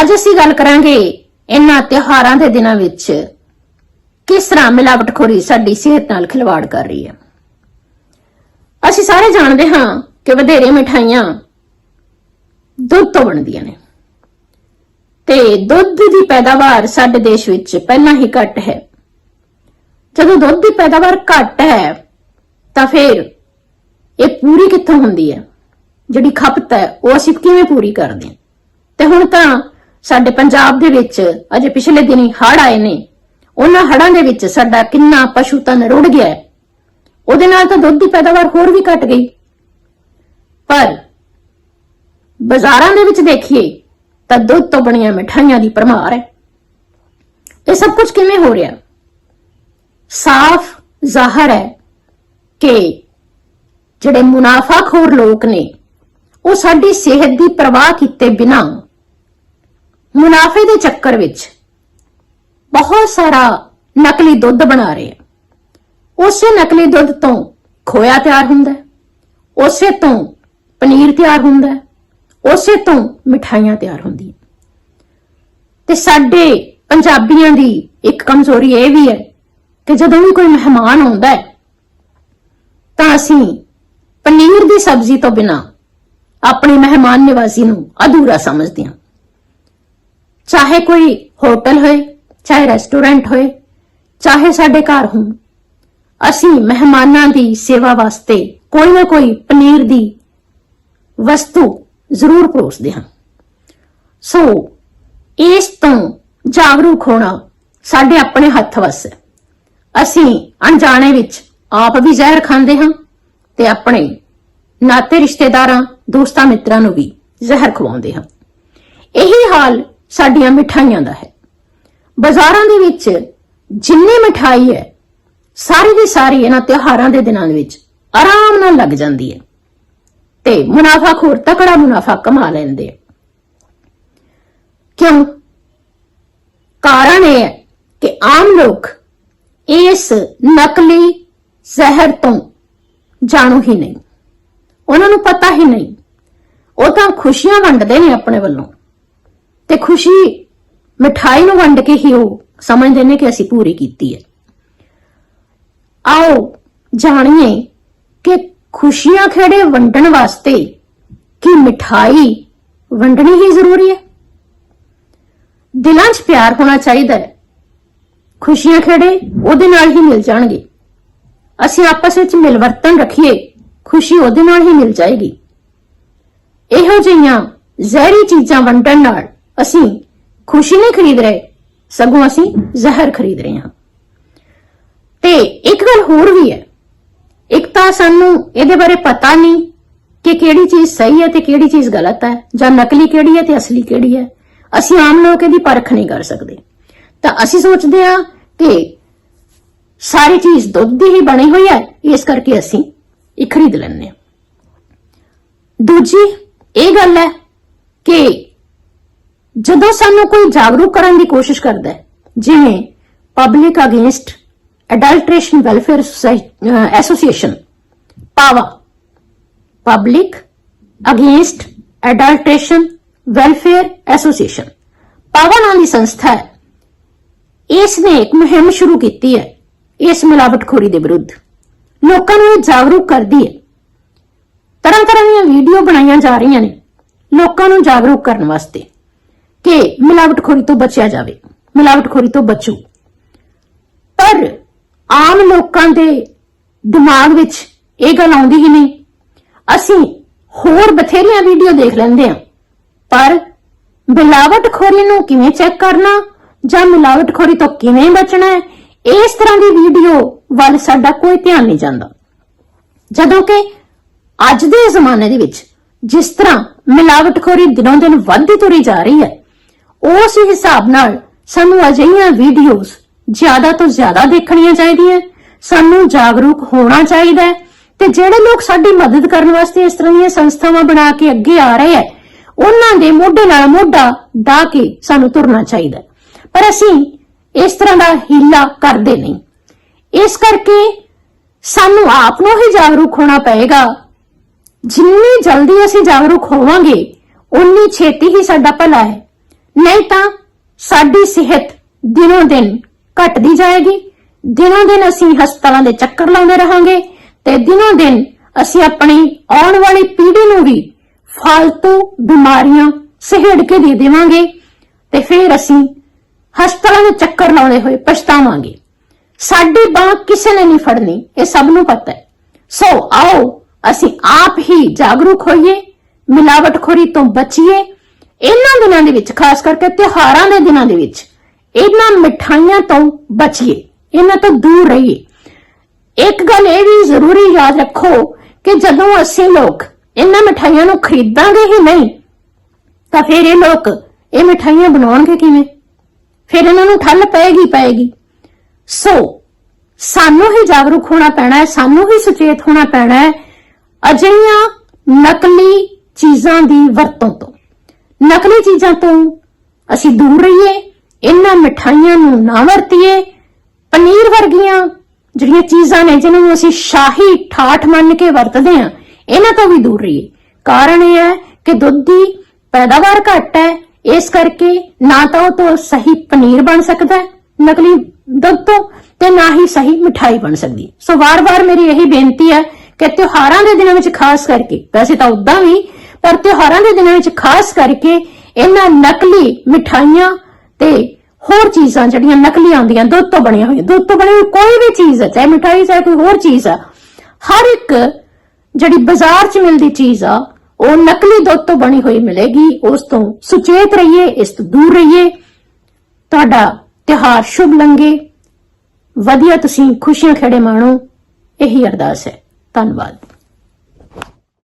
ਅੱਜ ਅਸੀਂ ਗੱਲ ਕਰਾਂਗੇ ਇਹਨਾਂ ਤਿਉਹਾਰਾਂ ਦੇ ਦਿਨਾਂ ਵਿੱਚ ਕਿਸ ਤਰ੍ਹਾਂ ਮਿਲਾਵਟਖੋਰੀ ਸਾਡੀ ਸਿਹਤ ਨਾਲ ਖਿਲਵਾੜ ਕਰ ਰਹੀ ਹੈ। ਅਸੀਂ ਸਾਰੇ ਜਾਣਦੇ ਹਾਂ ਕਿ ਵਧੇਰੇ ਮਠਾਈਆਂ ਦੁੱਧ ਤੋਂ ਬਣਦੀਆਂ ਨੇ। ਤੇ ਦੁੱਧ ਦੀ ਪੈਦਾਵਾਰ ਸਾਡੇ ਦੇਸ਼ ਵਿੱਚ ਪਹਿਲਾਂ ਹੀ ਘੱਟ ਹੈ। ਜਦੋਂ ਦੁੱਧ ਦੀ ਪੈਦਾਵਾਰ ਘੱਟ ਹੈ, ਤਾਂ ਫਿਰ ਇਹ ਪੂਰੀ ਕਿੱਥੋਂ ਹੁੰਦੀ ਹੈ? ਜਿਹੜੀ ਖਪਤ ਹੈ, ਉਹ ਅਸੀਂ ਕਿਵੇਂ ਪੂਰੀ ਕਰਦੇ ਹਾਂ? ਤੇ ਹੁਣ ਤਾਂ ਸਾਡੇ ਪੰਜਾਬ ਦੇ ਵਿੱਚ ਅਜੇ ਪਿਛਲੇ ਦਿਨੀ ਹੜ੍ਹ ਆਏ ਨੇ। ਉਹਨਾਂ ਹੜ੍ਹਾਂ ਦੇ ਵਿੱਚ ਸਾਡਾ ਕਿੰਨਾ ਪਸ਼ੂ ਧਨ ਰੁੜ ਗਿਆ ਉਹਦੇ ਨਾਲ ਤਾਂ ਦੁੱਧ ਦੀ ਪੈਦਾਵਾਰ ਹੋਰ ਵੀ ਘਟ ਗਈ। ਪਰ ਬਾਜ਼ਾਰਾਂ ਦੇ ਵਿੱਚ ਦੇਖੀਏ ਤਾਂ ਦੁੱਧ ਤੋਂ ਬਣੀਆਂ ਮਠਾਈਆਂ ਦੀ ਪਰਮਾਰ ਹੈ। ਇਹ ਸਭ ਕੁਝ ਕਿਵੇਂ ਹੋ ਰਿਹਾ? ਸਾਫ਼ ਜ਼ਾਹਰ ਹੈ ਕਿ ਜਿਹੜੇ ਮੁਨਾਫਾਖੋਰ ਲੋਕ ਨੇ, ਉਹ ਸਾਡੀ ਸਿਹਤ ਦੀ ਪਰਵਾਹ ਕੀਤੇ ਬਿਨਾਂ ਮੁਨਾਫੇ ਦੇ ਚੱਕਰ ਵਿੱਚ ਬਹੁਤ ਸਾਰਾ ਨਕਲੀ ਦੁੱਧ ਬਣਾ ਰਹੇ ਆ। ਉਸੇ ਨਕਲੀ ਦੁੱਧ ਤੋਂ ਖੋਇਆ ਤਿਆਰ ਹੁੰਦਾ ਹੈ, ਉਸੇ ਤੋਂ ਪਨੀਰ ਤਿਆਰ ਹੁੰਦਾ ਹੈ, ਉਸੇ ਤੋਂ ਮਿਠਾਈਆਂ ਤਿਆਰ ਹੁੰਦੀਆਂ ਤੇ ਸਾਡੇ ਪੰਜਾਬੀਆਂ ਦੀ ਇੱਕ ਕਮਜ਼ੋਰੀ ਇਹ ਵੀ ਹੈ ਕਿ ਜਦੋਂ ਵੀ ਕੋਈ ਮਹਿਮਾਨ ਆਉਂਦਾ ਹੈ, ਤਾਂ ਅਸੀਂ ਪਨੀਰ ਦੀ ਸਬਜ਼ੀ ਤੋਂ ਬਿਨਾ ਆਪਣੀ ਮਹਿਮਾਨ ਨਿਵਾਜ਼ੀ ਨੂੰ ਅਧੂਰਾ ਸਮਝਦੇ ਹਾਂ। ਚਾਹੇ ਕੋਈ ਹੋਟਲ ਹੋਏ, ਚਾਹੇ ਰੈਸਟੋਰੈਂਟ ਹੋਏ, ਚਾਹੇ ਸਾਡੇ ਘਰ ਹੋਣ, ਅਸੀਂ ਮਹਿਮਾਨਾਂ ਦੀ ਸੇਵਾ ਵਾਸਤੇ ਕੋਈ ਨਾ ਕੋਈ ਪਨੀਰ ਦੀ ਵਸਤੂ ਜ਼ਰੂਰ ਪਰੋਸਦੇ ਹਾਂ। ਸੋ, ਇਸ ਤੋਂ ਜਾਗਰੂਕ ਹੋਣਾ ਸਾਡੇ ਆਪਣੇ ਹੱਥ ਵੱਸ ਹੈ। ਅਸੀਂ ਅਣਜਾਣੇ ਵਿੱਚ ਆਪ ਵੀ ਜ਼ਹਿਰ ਖਾਂਦੇ ਹਾਂ ਤੇ ਆਪਣੇ ਨਾਤੇ ਰਿਸ਼ਤੇਦਾਰਾਂ, ਦੋਸਤਾਂ ਮਿੱਤਰਾਂ ਨੂੰ ਵੀ ਜ਼ਹਿਰ ਖਵਾਉਂਦੇ ਹਾਂ। ਇਹੀ ਹਾਲ ਸਾਡੀਆਂ ਮਿਠਾਈਆਂ ਦਾ ਹੈ। ਬਾਜ਼ਾਰਾਂ ਦੇ ਵਿੱਚ ਜਿੰਨੀ ਮਿਠਾਈ ਹੈ, ਸਾਰੀ ਦੀ ਸਾਰੀ ਇਹਨਾਂ ਤਿਉਹਾਰਾਂ ਦੇ ਦਿਨਾਂ ਦੇ ਵਿੱਚ ਆਰਾਮ ਨਾਲ ਲੱਗ ਜਾਂਦੀ ਹੈ ਤੇ ਮੁਨਾਫਾਖੋਰ ਤਕੜਾ ਮੁਨਾਫਾ ਕਮਾ ਲੈਂਦੇ ਆ। ਕਿਉਂ? ਕਾਰਨ ਇਹ ਹੈ ਕਿ ਆਮ ਲੋਕ ਇਸ ਨਕਲੀ ਜ਼ਹਿਰ ਤੋਂ ਜਾਣੂ ਹੀ ਨਹੀਂ। ਉਹਨਾਂ ਨੂੰ ਪਤਾ ਹੀ ਨਹੀਂ। ਉਹ ਤਾਂ ਖੁਸ਼ੀਆਂ ਵੰਡਦੇ ਨੇ ਆਪਣੇ ਵੱਲੋਂ। ਤੇ ਖੁਸ਼ੀ ਮਿਠਾਈ ਨੂੰ ਵੰਡ ਕੇ ਹੀ ਉਹ ਸਮਝਦੇ ਨੇ ਕਿ ਅਸੀਂ ਪੂਰੀ ਕੀਤੀ ਹੈ। ਆਓ ਜਾਣੀਏ ਕਿ ਖੁਸ਼ੀਆਂ ਖੇੜੇ ਵੰਡਣ ਵਾਸਤੇ ਕੀ ਮਿਠਾਈ ਵੰਡਣੀ ਹੀ ਜ਼ਰੂਰੀ ਹੈ। ਦਿਲਾਂ 'ਚ ਪਿਆਰ ਹੋਣਾ ਚਾਹੀਦਾ ਹੈ। ਖੁਸ਼ੀਆਂ ਖੇੜੇ ਉਹਦੇ ਨਾਲ ਹੀ ਮਿਲ ਜਾਣਗੇ। ਅਸੀਂ ਆਪਸ ਵਿੱਚ ਮਿਲਵਰਤਨ ਰੱਖੀਏ, ਖੁਸ਼ੀ ਉਹਦੇ ਨਾਲ ਹੀ ਮਿਲ ਜਾਏਗੀ। ਇਹੋ ਜਿਹੀਆਂ ਜ਼ਹਿਰੀ ਚੀਜ਼ਾਂ ਵੰਡਣ ਨਾਲ ਅਸੀਂ ਖੁਸ਼ੀ ਨਹੀਂ ਖਰੀਦ ਰਹੇ, ਸਗੋਂ ਅਸੀਂ ਜ਼ਹਿਰ ਖਰੀਦ ਰਹੇ ਹਾਂ। ਤੇ ਇੱਕ ਗੱਲ ਹੋਰ ਵੀ ਹੈ, ਇੱਕ ਤਾਂ ਸਾਨੂੰ ਇਹਦੇ ਬਾਰੇ ਪਤਾ ਨਹੀਂ ਕਿ ਕਿਹੜੀ ਚੀਜ਼ ਸਹੀ ਹੈ ਤੇ ਕਿਹੜੀ ਚੀਜ਼ ਗਲਤ ਹੈ, ਜਾਂ ਨਕਲੀ ਕਿਹੜੀ ਹੈ ਤੇ ਅਸਲੀ ਕਿਹੜੀ ਹੈ। ਅਸੀਂ ਆਮ ਲੋਕ ਇਹਦੀ ਪਰਖ ਨਹੀਂ ਕਰ ਸਕਦੇ। ਤਾਂ ਅਸੀਂ ਸੋਚਦੇ ਹਾਂ ਕਿ ਸਾਰੀ ਚੀਜ਼ ਦੁੱਧ ਦੀ ਹੀ ਬਣੀ ਹੋਈ ਹੈ, ਇਸ ਕਰਕੇ ਅਸੀਂ ਇਹ ਖਰੀਦ ਲੈਂਦੇ ਹਾਂ। ਦੂਜੀ ਇਹ ਗੱਲ ਹੈ ਕਿ ਜਦੋਂ ਸਾਨੂੰ ਕੋਈ ਜਾਗਰੂਕ ਕਰਨ ਦੀ ਕੋਸ਼ਿਸ਼ ਕਰਦਾ ਹੈ, ਜਿਵੇਂ public against adulteration welfare association ਪਾਵਾ। Public against adulteration welfare association ਪਾਵਾ ਨਾਂ ਦੀ ਸੰਸਥਾ ਹੈ। ਇਸ ਨੇ ਇੱਕ ਮੁਹਿੰਮ ਸ਼ੁਰੂ ਕੀਤੀ ਹੈ, ਇਸ ਮਿਲਾਵਟਖੋਰੀ ਦੇ ਵਿਰੁੱਧ। ਲੋਕਾਂ ਨੂੰ ਇਹ ਜਾਗਰੂਕ ਕਰਦੀ ਹੈ। ਤਰ੍ਹਾਂ ਤਰ੍ਹਾਂ ਦੀਆਂ ਵੀਡੀਓ ਬਣਾਈਆਂ ਜਾ ਰਹੀਆਂ ਨੇ, ਲੋਕਾਂ ਨੂੰ ਜਾਗਰੂਕ ਕਰਨ ਵਾਸਤੇ। ਕਿ ਮਿਲਾਵਟਖੋਰੀ ਤੋਂ ਬਚਿਆ ਜਾਵੇ, ਮਿਲਾਵਟਖੋਰੀ ਤੋਂ ਬਚੋ। ਪਰ ਆਮ ਲੋਕਾਂ ਦੇ ਦਿਮਾਗ ਵਿੱਚ ਇਹ ਗੱਲ ਆਉਂਦੀ ਹੀ ਨਹੀਂ। ਅਸੀਂ ਹੋਰ ਬਥੇਰੀਆਂ ਵੀਡੀਓ ਦੇਖ ਲੈਂਦੇ ਹਾਂ, ਪਰ ਮਿਲਾਵਟਖੋਰੀ ਨੂੰ ਕਿਵੇਂ ਚੈੱਕ ਕਰਨਾ ਜਾਂ ਮਿਲਾਵਟਖੋਰੀ ਤੋਂ ਕਿਵੇਂ ਬਚਣਾ ਹੈ, ਇਸ ਤਰ੍ਹਾਂ ਦੀ ਵੀਡੀਓ ਵੱਲ ਸਾਡਾ ਕੋਈ ਧਿਆਨ ਨਹੀਂ ਜਾਂਦਾ। ਜਦੋਂ ਕਿ ਅੱਜ ਦੇ ਜ਼ਮਾਨੇ ਦੇ ਵਿੱਚ ਜਿਸ ਤਰ੍ਹਾਂ ਮਿਲਾਵਟਖੋਰੀ ਦਿਨੋਂ ਦਿਨ ਵੱਧਦੀ ਤੁਰੀ ਜਾ ਰਹੀ ਹੈ ਉਸ ਹਿਸਾਬ ਨਾਲ ਸਾਨੂੰ ਅਜਿਹੀਆਂ ਵੀਡੀਓਜ਼ ਜ਼ਿਆਦਾ ਤੋਂ ਜ਼ਿਆਦਾ ਦੇਖਣੀਆਂ ਚਾਹੀਦੀਆਂ। ਸਾਨੂੰ ਜਾਗਰੂਕ ਹੋਣਾ ਚਾਹੀਦਾ ਹੈ ਤੇ ਜਿਹੜੇ ਲੋਕ ਸਾਡੀ ਮਦਦ ਕਰਨ ਵਾਸਤੇ ਇਸ ਤਰ੍ਹਾਂ ਦੀਆਂ ਸੰਸਥਾਵਾਂ ਬਣਾ ਕੇ ਅੱਗੇ ਆ ਰਹੇ ਹੈ, ਉਹਨਾਂ ਦੇ ਮੋਢੇ ਨਾਲ ਮੋਢਾ ਢਾ ਕੇ ਸਾਨੂੰ ਤੁਰਨਾ ਚਾਹੀਦਾ ਪਰ ਅਸੀਂ ਇਸ ਤਰ੍ਹਾਂ ਦਾ ਹੀਲਾ ਕਰਦੇ ਨਹੀਂ। ਇਸ ਕਰਕੇ ਸਾਨੂੰ ਆਪ ਨੂੰ ਹੀ ਜਾਗਰੂਕ ਹੋਣਾ ਪਏਗਾ। ਜਿੰਨੀ ਜਲਦੀ ਅਸੀਂ ਜਾਗਰੂਕ ਹੋਵਾਂਗੇ ਉਨੀ ਛੇਤੀ ਹੀ ਸਾਡਾ ਭਲਾ ਹੈ। ਨਹੀਂ ਤਾਂ ਸਾਡੀ ਸਿਹਤ ਦਿਨੋਂ ਦਿਨ ਘਟਦੀ ਜਾਏਗੀ। ਦਿਨੋਂ ਦਿਨ ਅਸੀਂ ਹਸਪਤਾਲਾਂ ਦੇ ਚੱਕਰ ਲਾਉਂਦੇ ਰਹਾਂਗੇ ਤੇ ਦਿਨੋਂ ਦਿਨ ਅਸੀਂ ਆਪਣੀ ਆਉਣ ਵਾਲੀ ਪੀੜ੍ਹੀ ਨੂੰ ਵੀ ਫालतू ਬਿਮਾਰੀਆਂ ਸਹੇੜ ਕੇ ਦੇ ਦੇਵਾਂਗੇ ਤੇ ਫਿਰ ਅਸੀਂ ਹਸਪਤਾਲਾਂ ਦੇ ਚੱਕਰ ਲਾਉਂਦੇ ਹੋਏ ਪਛਤਾਵਾਂਗੇ। ਸਾਡੀ ਬਾਹ ਕਿਸੇ ਨੇ ਨਹੀਂ ਫੜਨੀ, ਇਹ ਸਭ ਨੂੰ ਪਤਾ ਹੈ। ਸੋ ਆਓ, ਅਸੀਂ ਆਪ ਹੀ ਜਾਗਰੂਕ ਹੋਈਏ, ਮਿਲਾਵਟਖੋਰੀ ਤੋਂ ਬਚੀਏ ਇਹਨਾਂ ਦਿਨਾਂ ਦੇ ਵਿੱਚ, ਖਾਸ ਕਰਕੇ ਤਿਉਹਾਰਾਂ ਦੇ ਦਿਨਾਂ ਦੇ ਵਿੱਚ, ਇਹਨਾਂ ਮਿਠਾਈਆਂ ਤੋਂ ਬਚੀਏ, ਇਹਨਾਂ ਤੋਂ ਦੂਰ ਰਹੀਏ। ਇੱਕ ਗੱਲ ਇਹ ਵੀ ਜ਼ਰੂਰੀ ਯਾਦ ਰੱਖੋ ਕਿ ਜਦੋਂ ਅਸੀਂ ਲੋਕ ਇਹਨਾਂ ਮਿਠਾਈਆਂ ਨੂੰ ਖਰੀਦਾਂਗੇ ਹੀ ਨਹੀਂ, ਤਾਂ ਫਿਰ ਇਹ ਲੋਕ ਇਹ ਮਿਠਾਈਆਂ ਬਣਾਉਣਗੇ ਕਿਵੇਂ? ਫਿਰ ਇਹਨਾਂ ਨੂੰ ਠੱਲ ਪਏਗੀ ਪਏਗੀ। ਸੋ, ਸਾਨੂੰ ਹੀ ਜਾਗਰੂਕ ਹੋਣਾ ਪੈਣਾ ਹੈ, ਸਾਨੂੰ ਹੀ ਸੁਚੇਤ ਹੋਣਾ ਪੈਣਾ ਹੈ ਅਜਿਹੀਆਂ ਨਕਲੀ ਚੀਜ਼ਾਂ ਦੀ ਵਰਤੋਂ ਤੋਂ। ਨਕਲੀ ਚੀਜ਼ਾਂ ਤੋਂ ਅਸੀਂ ਦੂਰ ਰਹੀਏ, ਇਹਨਾਂ ਮਿਠਾਈਆਂ ਨੂੰ ਨਾ ਵਰਤੀਏ। ਪਨੀਰ ਵਰਗੀਆਂ ਜਿਹੜੀਆਂ ਚੀਜ਼ਾਂ ਨੇ ਜਿਨ੍ਹਾਂ ਨੂੰ ਅਸੀਂ ਸ਼ਾਹੀ ਠਾਠ ਮੰਨ ਕੇ ਵਰਤਦੇ ਹਾਂ, ਇਹਨਾਂ ਤੋਂ ਵੀ ਦੂਰ ਰਹੀਏ। ਕਾਰਨ ਇਹ ਹੈ ਕਿ ਦੁੱਧ ਦੀ ਪੈਦਾਵਾਰ ਘੱਟ ਹੈ, ਇਸ ਕਰਕੇ ਨਾ ਤਾਂ ਉਹ ਤੋਂ ਸਹੀ ਪਨੀਰ ਬਣ ਸਕਦਾ ਨਕਲੀ ਦੁੱਧ ਤੋਂ, ਤੇ ਨਾ ਹੀ ਸਹੀ ਮਠਾਈ ਬਣ ਸਕਦੀ ਸੋ ਵਾਰ-ਵਾਰ ਮੇਰੀ ਇਹੀ ਬੇਨਤੀ ਹੈ ਕਿ ਤਿਉਹਾਰਾਂ ਦੇ ਦਿਨਾਂ ਵਿੱਚ ਖਾਸ ਕਰਕੇ, ਵੈਸੇ ਤਾਂ ਉਦਾਂ ਵੀ ਪਰ ਤਿਉਹਾਰਾਂ ਦੇ ਦਿਨਾਂ ਵਿੱਚ ਖਾਸ ਕਰਕੇ ਇਹਨਾਂ ਨਕਲੀ ਮਿਠਾਈਆਂ ਤੇ ਹੋਰ ਚੀਜ਼ਾਂ ਜਿਹੜੀਆਂ ਨਕਲੀ ਆਉਂਦੀਆਂ ਦੁੱਧ ਤੋਂ ਬਣੀਆਂ ਹੋਈਆਂ, ਦੁੱਧ ਤੋਂ ਬਣੀ ਹੋਈ ਕੋਈ ਵੀ ਚੀਜ਼ ਹੈ ਚਾਹੇ ਮਿਠਾਈ, ਚਾਹੇ ਕੋਈ ਹੋਰ ਚੀਜ਼ ਆ, ਹਰ ਇੱਕ ਜਿਹੜੀ ਬਾਜ਼ਾਰ 'ਚ ਮਿਲਦੀ ਚੀਜ਼ ਆ, ਉਹ ਨਕਲੀ ਦੁੱਧ ਤੋਂ ਬਣੀ ਹੋਈ ਮਿਲੇਗੀ, ਉਸ ਤੋਂ ਸੁਚੇਤ ਰਹੀਏ, ਇਸ ਤੋਂ ਦੂਰ ਰਹੀਏ। ਤੁਹਾਡਾ ਤਿਉਹਾਰ ਸ਼ੁਭ ਲੰਗੇ ਵਧੀਆ ਤੁਸੀਂ ਖੁਸ਼ੀਆਂ ਖੇੜੇ ਮਾਣੋ, ਇਹੀ ਅਰਦਾਸ ਹੈ। ਧੰਨਵਾਦ।